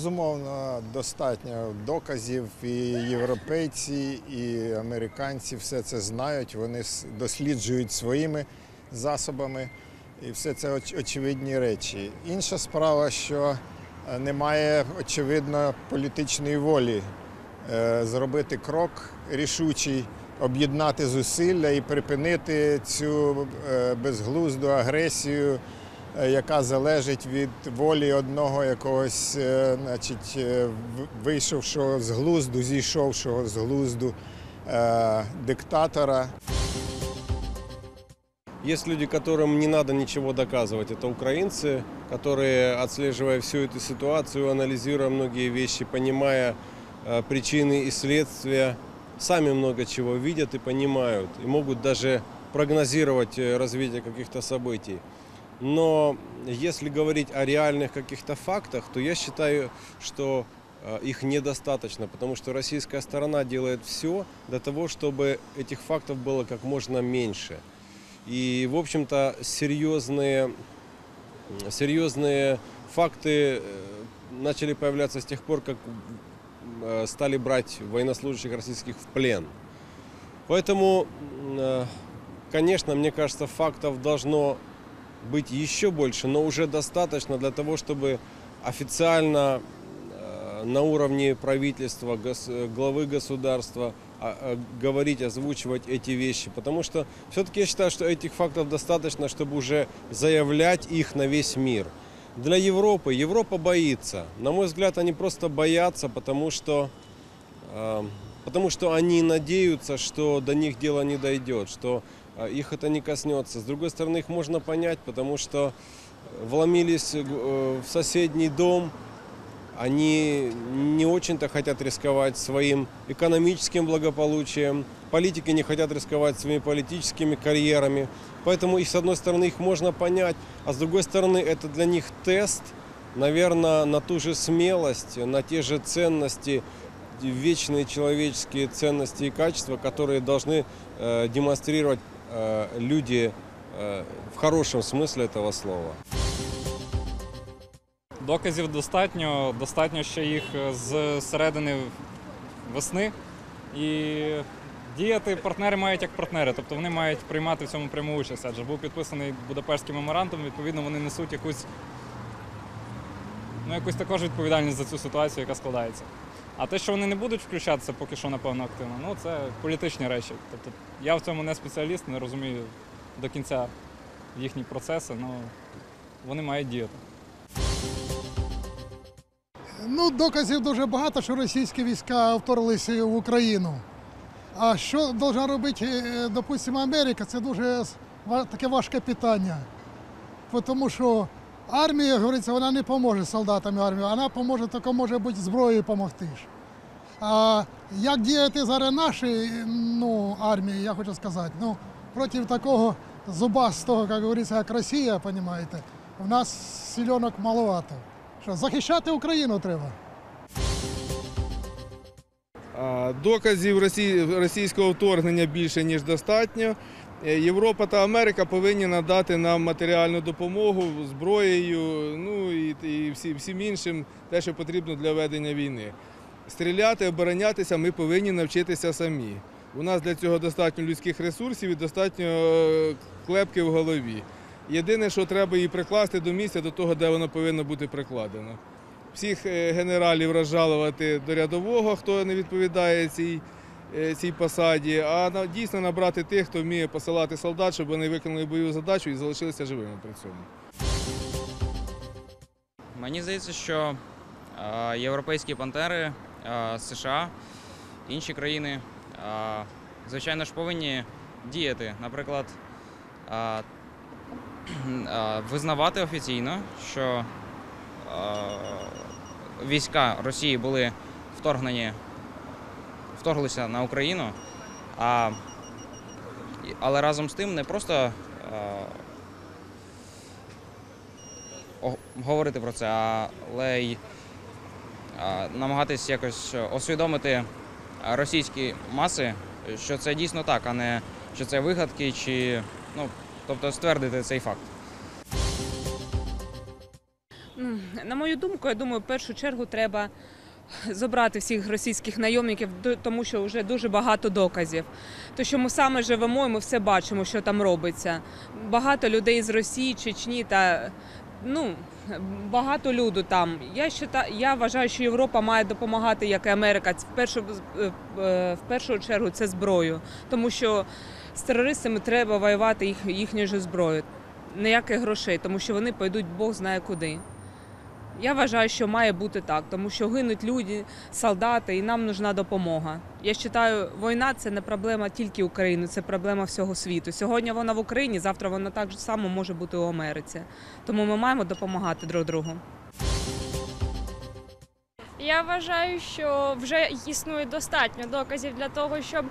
Безумовно, достатньо доказів. І європейці, і американці все це знають. Вони досліджують своїми засобами. І все це оч- очевидні речі. Інша справа, що е, немає очевидно політичної волі е, зробити крок рішучий, об'єднати зусилля і припинити цю е, безглузду агресію, яка залежить від волі одного якогось, е, значить, е, в- вийшовшого з глузду, зійшовшого з глузду е, диктатора. Есть люди, которым не надо ничего доказывать. Это украинцы, которые, отслеживая всю эту ситуацию, анализируя многие вещи, понимая э, причины и следствия, сами много чего видят и понимают. И могут даже прогнозировать э, развитие каких-то событий. Но если говорить о реальных каких-то фактах, то я считаю, что э, их недостаточно, потому что российская сторона делает все для того, чтобы этих фактов было как можно меньше. И, в общем-то, серьезные, серьезные факты э, начали появляться с тех пор, как э, стали брать военнослужащих российских в плен. Поэтому, конечно, мне кажется, фактов должно быть еще больше, но уже достаточно для того, чтобы официально э, на уровне правительства, гос- э, главы государства а, а, говорить, озвучивать эти вещи. Потому что все-таки я считаю, что этих фактов достаточно, чтобы уже заявлять их на весь мир. Для Европы, Европа боится. На мой взгляд, они просто боятся, потому что, э, потому что они надеются, что до них дело не дойдет, что э, их это не коснется. С другой стороны, их можно понять, потому что вломились э, в соседний дом, они не очень-то хотят рисковать своим экономическим благополучием, политики не хотят рисковать своими политическими карьерами. Поэтому, их, с одной стороны, их можно понять, а с другой стороны, это для них тест, наверное, на ту же смелость, на те же ценности, вечные человеческие ценности и качества, которые должны э, демонстрировать люди э, в хорошем смысле этого слова. Доказів достатньо, достатньо ще їх з середини весни. І діяти партнери мають як партнери, тобто вони мають приймати в цьому пряму участь. Адже був підписаний Будапештський меморандум, відповідно, вони несуть якусь, ну, якусь також відповідальність за цю ситуацію, яка складається. А те, що вони не будуть включатися поки що, напевно, активно, ну це політичні речі. Тобто я в цьому не спеціаліст, не розумію до кінця їхні процеси, але вони мають діяти. Ну, доказів дуже багато, що російські війська вторглися в Україну. А що повинна робити, е, допустимо, Америка, це дуже таке важке питання. Тому що армія, говориться, вона не поможе солдатам армії, вона поможе, тільки може бути зброєю допомогти. А як діяти зараз наші ну, армії, я хочу сказати, ну, проти такого зубастого, як говориться, як Росія, розумієте, у нас сільонок маловато. Що захищати Україну треба. Доказів російського вторгнення більше ніж достатньо. Е, Європа та Америка повинні надати нам матеріальну допомогу зброєю, ну і, і всі- всім іншим, те, що потрібно для ведення війни. Стріляти, оборонятися ми повинні навчитися самі. У нас для цього достатньо людських ресурсів і достатньо е, клепки в голові. Єдине, що треба її прикласти до місця, до того, де воно повинно бути прикладено всіх е, генералів розжалувати до рядового, хто не відповідає цій, цій посаді, а дійсно набрати тих, хто вміє посилати солдат, щоб вони виконали бойову задачу і залишилися живими при цьому. Мені здається, що е, європейські пантери, е, США, інші країни, е, звичайно ж, повинні діяти. Наприклад, е, е, визнавати офіційно, що е, війська Росії були вторгнені, вторглися на Україну, а, але разом з тим не просто. о- говорити про це, але й а, намагатись якось освідомити російські маси, що це дійсно так, а не що це вигадки, чи ну тобто ствердити цей факт. На мою думку, я думаю, в першу чергу треба забрати всіх російських найомників, тому що вже дуже багато доказів. То, що ми саме живемо, і ми все бачимо, що там робиться. Багато людей з Росії, Чечні та ну. Багато люду там. Я счита, я вважаю, що Європа має допомагати, як і Америка. В першу, е, е, в першу чергу це зброю, тому що з терористами треба воювати їх, їхньою ж зброєю. Ніяких грошей, тому що вони пойдуть Бог знає куди. Я вважаю, що має бути так, тому що гинуть люди, солдати, і нам нужна допомога. Я вважаю, війна це не проблема тільки України, це проблема всього світу. Сьогодні вона в Україні, завтра вона так само може бути у Америці. Тому ми маємо допомагати друг другу. Я вважаю, що вже існує достатньо доказів для того, щоб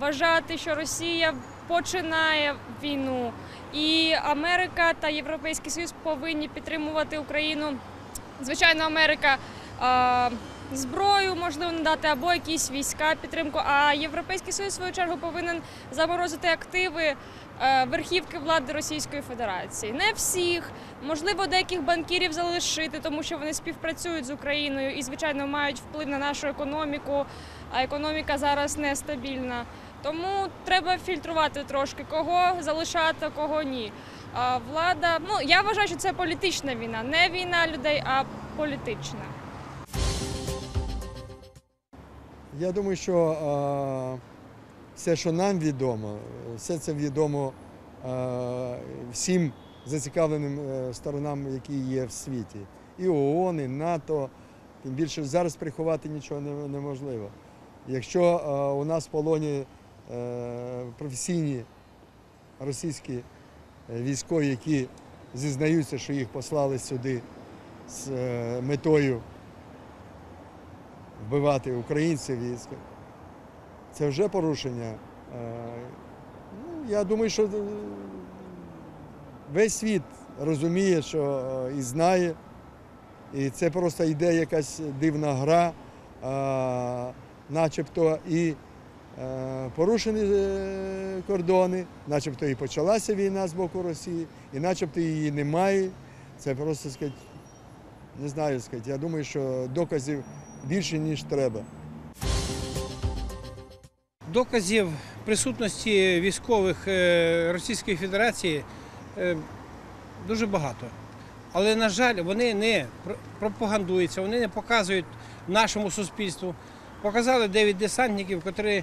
вважати, що Росія починає війну, і Америка та Європейський Союз повинні підтримувати Україну. Звичайно, Америка зброю можливо надати або якісь війська підтримку. А Європейський Союз, в свою чергу, повинен заморозити активи е, верхівки влади Російської Федерації. Не всіх, можливо, деяких банкірів залишити, тому що вони співпрацюють з Україною і, звичайно, мають вплив на нашу економіку. А економіка зараз нестабільна. Тому треба фільтрувати трошки, кого залишати, кого ні. А влада, ну я вважаю, що це політична війна, не війна людей, а політична. Я думаю, що е, все, що нам відомо, все це відомо е, всім зацікавленим е, сторонам, які є в світі. І ООН, і НАТО. Тим більше зараз приховати нічого неможливо. Якщо е, у нас в полоні е, професійні російські військові, які зізнаються, що їх послали сюди з е, метою вбивати українців військ. Це вже порушення. Е, Ну, я думаю, що е, весь світ розуміє, що і знає. І це просто йде якась дивна гра, начебто і порушені е, кордони, начебто і почалася війна з боку Росії, і начебто її немає. Це просто сказати, не знаю сказати. Я думаю, що доказів більше, ніж треба. доказів присутності військових е, Російської Федерації е, дуже багато. Але, на жаль, вони не пропагандуються, вони не показують нашому суспільству. Показали 9 десантників, е,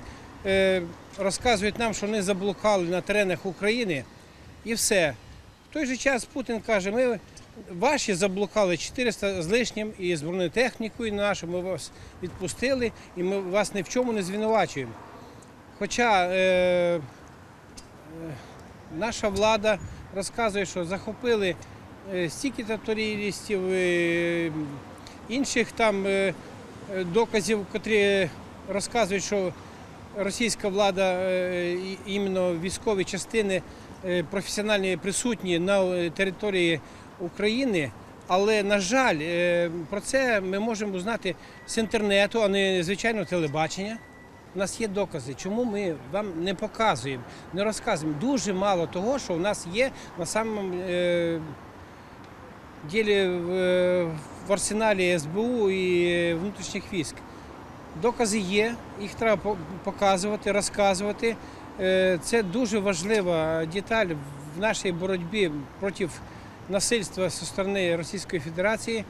розказують нам, що вони заблукали на теренах України і все. В той же час Путін каже, ми ваші заблукали 400 з лишнім і з бронетехнікою нашу, ми вас відпустили і ми вас ні в чому не звинувачуємо. Хоча е, е, наша влада розказує, що захопили е, стільки територіалістів, е, інших там е, е, доказів, котрі розказують, що російська влада, е, іменно військові частини е, професіональні присутні на е, території України. Але, на жаль, про це ми можемо знати з інтернету, а не звичайно телебачення. У нас є докази, чому ми вам не показуємо, не розказуємо. Дуже мало того, що у нас є на самому е, ділі в, в арсеналі СБУ і внутрішніх військ. Докази є, їх треба показувати, розказувати. Е, Це дуже важлива деталь в нашій боротьбі проти насильства зі сторони Російської Федерації.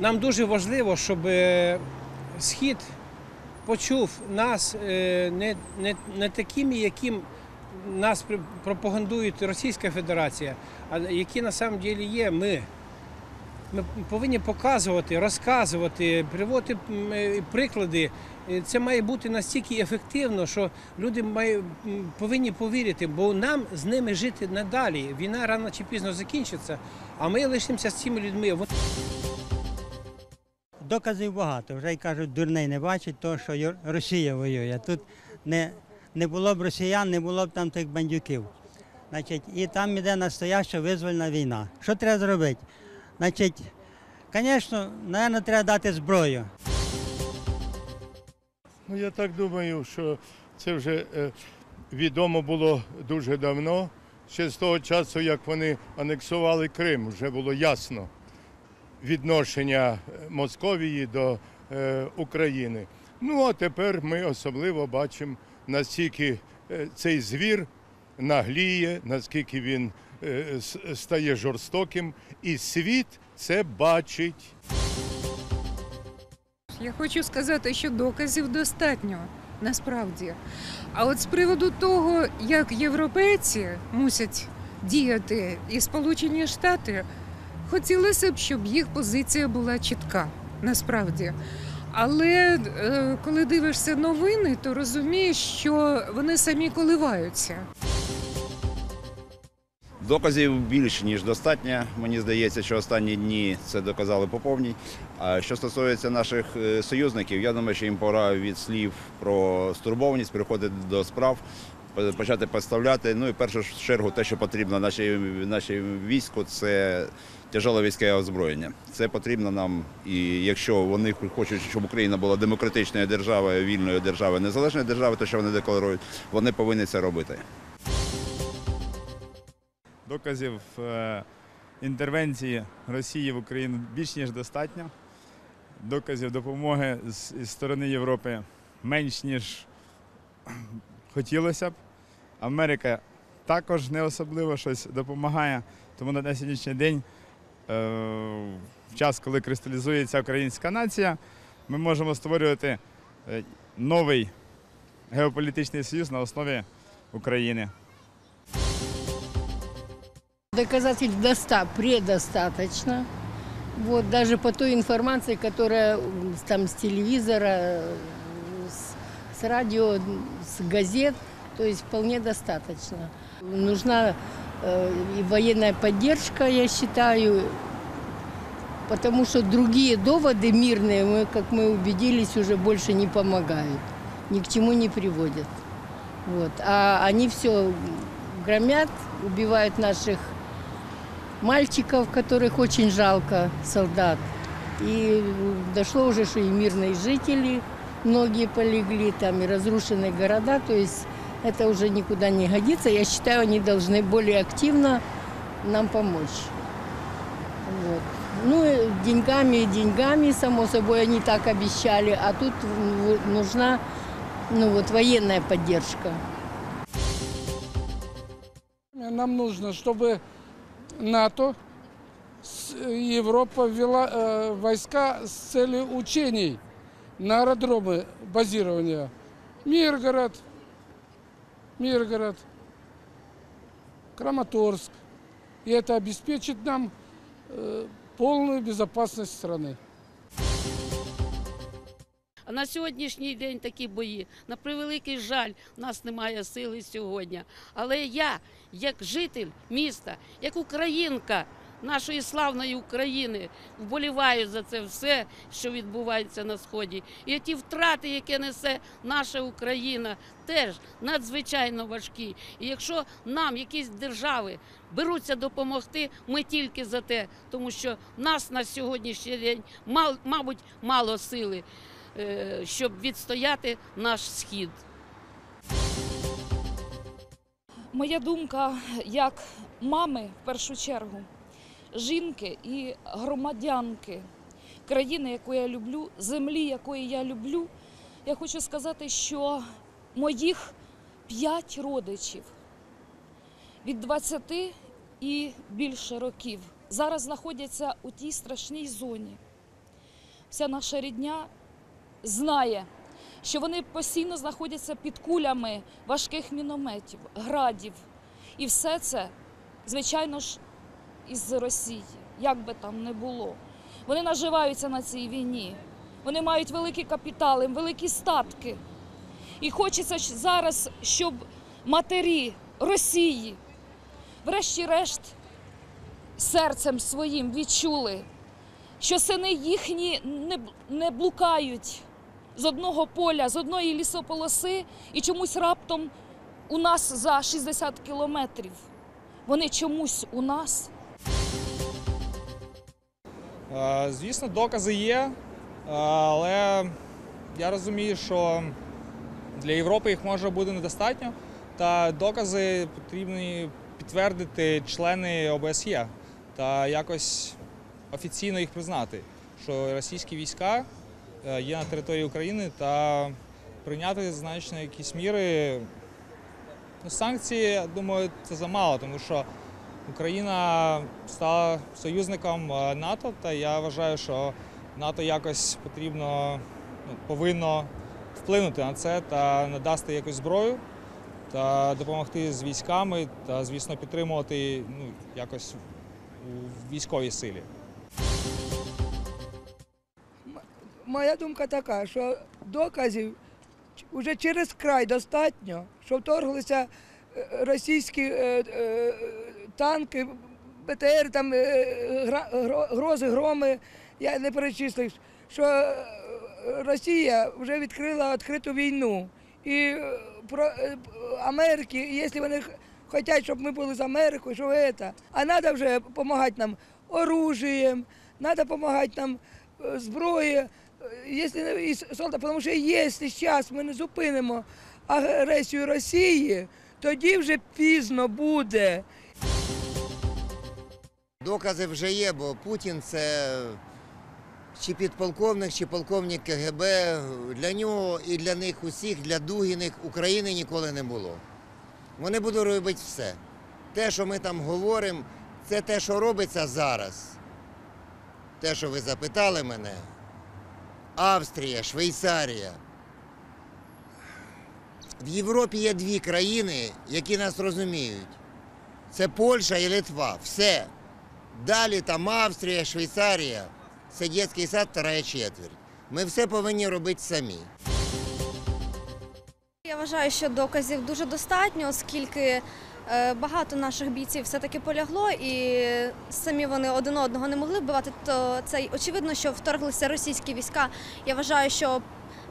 Нам дуже важливо, щоб е, Схід почув нас е, не, не, не такими, яким нас пропагандують Російська Федерація, а які на самом деле є ми. Ми повинні показувати, розказувати, приводити е, приклади. Е, Це має бути настільки ефективно, що люди повинні повірити, бо нам з ними жити надалі. Війна рано чи пізно закінчиться, а ми лишимося з цими людьми. Доказів багато. Вже й кажуть, дурний не бачить того, що Росія воює. Тут не, не було б росіян, не було б там тих бандюків. Значить, і там іде настояща визвольна війна. Що треба зробити? Значить, звісно, напевно, треба дати зброю. Ну, я так думаю, що це вже е, відомо було дуже давно. Ще з того часу, як вони анексували Крим, вже було ясно, відношення Московії до е, України. Ну а тепер ми особливо бачимо, наскільки е, цей звір нагліє, наскільки він е, стає жорстоким, і світ це бачить. Я хочу сказати, що доказів достатньо насправді. А от з приводу того, як європейці мусять діяти і Сполучені Штати, хотілося б, щоб їх позиція була чітка насправді. Але е, коли дивишся новини, то розумієш, що вони самі коливаються. Доказів більш ніж достатньо. Мені здається, що останні дні це доказали по повній. А що стосується наших е, союзників, я думаю, що їм пора від слів про стурбованість переходити до справ, почати поставляти. Ну і в першу чергу те, що потрібно нашій, нашій війську, це тяжеле військове озброєння. Це потрібно нам. І якщо вони хочуть, щоб Україна була демократичною державою, вільною державою, незалежною державою, то що вони декларують, вони повинні це робити. Доказів е, інтервенції Росії в Україну більш ніж достатньо. Доказів допомоги з, сторони Європи менш ніж хотілося б. Америка також не особливо щось допомагає. Тому на сьогоднішній день, е, в час, коли кристалізується українська нація, ми можемо створювати е, новий геополітичний союз на основі України. Доказательств доста предостаточно. Вот, даже по той информации, которая м, там с телевизора, э, с, с радио, с газет, то есть вполне достаточно. Нужна э, и военная поддержка, я считаю, потому что другие доводы мирные, мы, как мы убедились, уже больше не помогают, ни к чему не приводят. Вот. А они все громят, убивают наших мальчиков, которых очень жалко, солдат. И дошло уже, что и мирные жители, многие полегли, там и разрушенные города, то есть это уже никуда не годится. Я считаю, они должны более активно нам помочь. Вот. Ну, и деньгами, деньгами, само собой, они так обещали, а тут нужна ну, вот, военная поддержка. Нам нужно, чтобы НАТО, с- Европа ввела э, войска с целью учений на аэродромы базирования. Миргород, Миргород, Краматорск. И это обеспечит нам э, полную безопасность страны. А на сьогоднішній день такі бої. На превеликий жаль, в нас немає сили сьогодні. Але я, як житель міста, як українка нашої славної України, вболіваю за це все, що відбувається на сході. І ті втрати, які несе наша Україна, теж надзвичайно важкі. І якщо нам якісь держави беруться допомогти, ми тільки за те, тому що нас на сьогоднішній день мабуть мало сили щоб відстояти наш схід. Моя думка як мами в першу чергу, жінки і громадянки країни, яку я люблю, землі, якої я люблю. Я хочу сказати, що моїх п'ять родичів від 20 і більше років зараз знаходяться у тій страшній зоні. Вся наша рідня знає, що вони постійно знаходяться під кулями важких мінометів, градів. І все це, звичайно ж, із Росії, як би там не було. Вони наживаються на цій війні. Вони мають великі капітали, великі статки. І хочеться зараз, щоб матері Росії, врешті-решт, серцем своїм відчули, що сини їхні не блукають з одного поля, з одної лісополоси і чомусь раптом у нас за 60 кілометрів. Вони чомусь у нас. Звісно, докази є, але я розумію, що для Європи їх може бути недостатньо, та докази потрібні підтвердити члени ОБСЄ та якось офіційно їх признати, що російські війська є на території України та прийняти значно якісь міри. Ну, санкції, я думаю, це замало, тому що Україна стала союзником е, НАТО, та я вважаю, що НАТО якось потрібно ну, повинно вплинути на це та надасти якусь зброю та допомогти з військами та, звісно, підтримувати ну, якось у військовій силі. Моя думка така, що доказів вже через край достатньо, що вторглися е, російські е, е, танки, БТР, там грози, громи, я не перечислив, що Росія вже відкрила відкриту війну. І про Америки, якщо вони хочуть, щоб ми були з Америкою, що це, а треба вже допомагати нам оружієм, треба допомагати нам зброєю, Якщо солдат, тому що якщо зараз ми не зупинимо агресію Росії, тоді вже пізно буде. Докази вже є, бо Путін це чи підполковник, чи полковник КГБ. Для нього і для них усіх, для Дугіних України ніколи не було. Вони будуть робити все. Те, що ми там говоримо, це те, що робиться зараз. Те, що ви запитали мене. Австрія, Швейцарія. В Європі є дві країни, які нас розуміють. Це Польща і Литва. Все. Далі там Австрія, Швейцарія. Це дитячий сад, вторая четверть. Ми все повинні робити самі. Я вважаю, що доказів дуже достатньо, оскільки багато наших бійців все-таки полягло і самі вони один одного не могли вбивати, то це очевидно, що вторглися російські війська. Я вважаю, що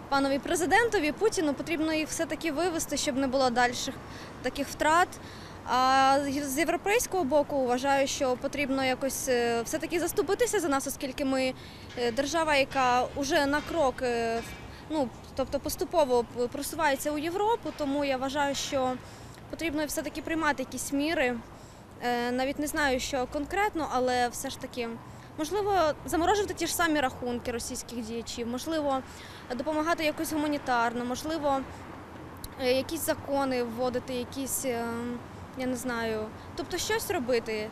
панові президентові Путіну потрібно їх все-таки вивести, щоб не було дальших таких втрат. А з європейського боку вважаю, що потрібно якось е, все-таки заступитися за нас, оскільки ми е, держава, яка вже на крок е, ну, тобто поступово просувається у Європу, тому я вважаю, що потрібно все-таки приймати якісь міри. Е, Навіть не знаю, що конкретно, але все ж таки, можливо, заморожувати ті ж самі рахунки російських діячів, можливо, допомагати якось гуманітарно, можливо, е, якісь закони вводити, якісь, е, я не знаю, тобто щось робити.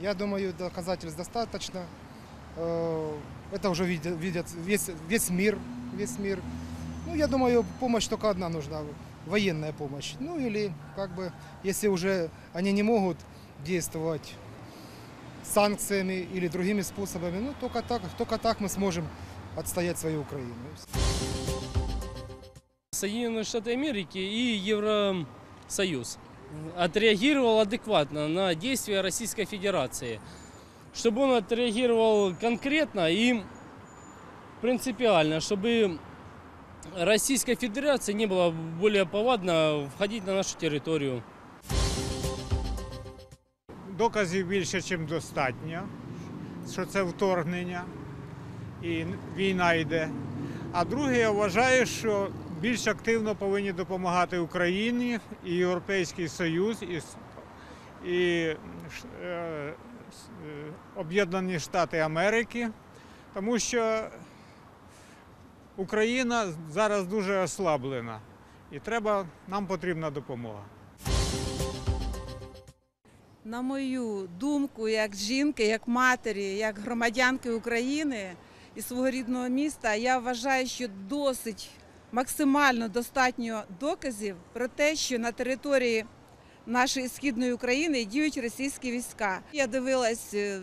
Я думаю, доказательств достаточно. Э, Это уже видят весь, весь мир, весь мир. Ну, я думаю, помощь только одна нужна, военная помощь. Ну, или как бы, если уже они не могут действовать санкциями или другими способами, ну, только так, только так мы сможем отстоять свою Украину. Соединенные Штаты Америки и Евросоюз отреагировал адекватно на действия Российской Федерации. Чтобы он отреагировал конкретно и принципиально, чтобы Российской Федерации не было более повадно входить на нашу территорию. доказів більше, ніж достатньо, що це вторгнення і війна йде. А друге, я вважаю, що більш активно повинні допомагати Україні і Європейський Союз, і, і е, с- е, Об'єднані Штати Америки, тому що Україна зараз дуже ослаблена і треба, нам потрібна допомога. На мою думку, як жінки, як матері, як громадянки України і свого рідного міста, я вважаю, що досить максимально достатньо доказів про те, що на території нашої східної України діють російські війська. Я дивилась е,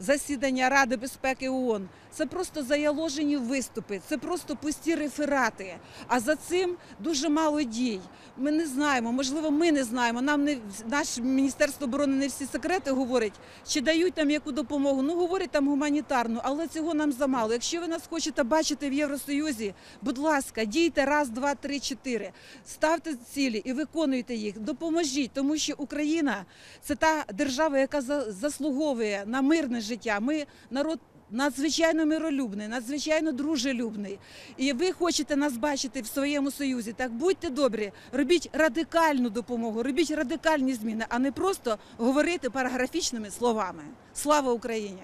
засідання Ради безпеки ООН. Це просто заяложені виступи, це просто пусті реферати. А за цим дуже мало дій. Ми не знаємо, можливо, ми не знаємо. Нам не наше міністерство оборони не всі секрети говорить, чи дають нам яку допомогу. Ну говорять там гуманітарну, але цього нам замало. Якщо ви нас хочете бачити в Євросоюзі, будь ласка, дійте раз, два, три, чотири. Ставте цілі і виконуйте їх. Допоможіть, тому що Україна це та держава, яка за- заслуговує на мирне життя. Ми народ надзвичайно миролюбний, надзвичайно дружелюбний. І ви хочете нас бачити в своєму союзі. Так будьте добрі, робіть радикальну допомогу, робіть радикальні зміни, а не просто говорити параграфічними словами. Слава Україні!